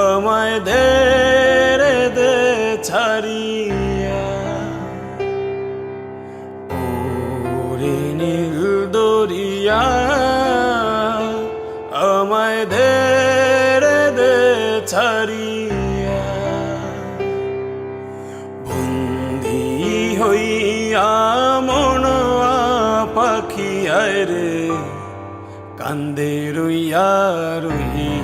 আমায় দে রে দে ছাড়িয়া। ওরে দরিয়া আমায় দে ছাড়িয়া। বন্দি হইয়া মন পাখি রে, কান্দে রইয়া রইয়া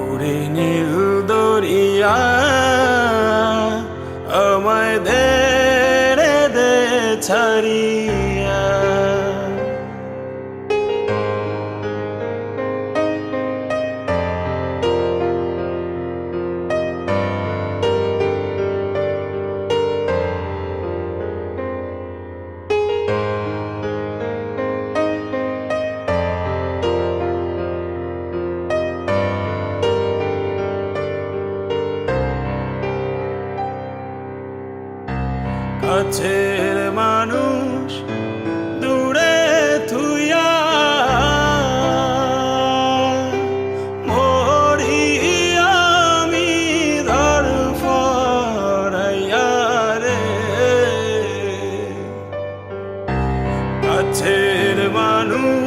ওরে নীল দরিয়া দে ছাড়িয়া কাছের মানুষ দূরে থুইয়া মরি আমি ধর ফরাইয়া রে। মানুষ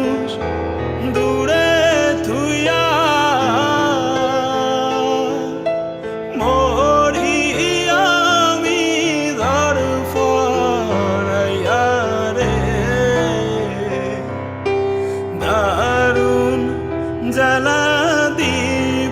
দিবানিশী।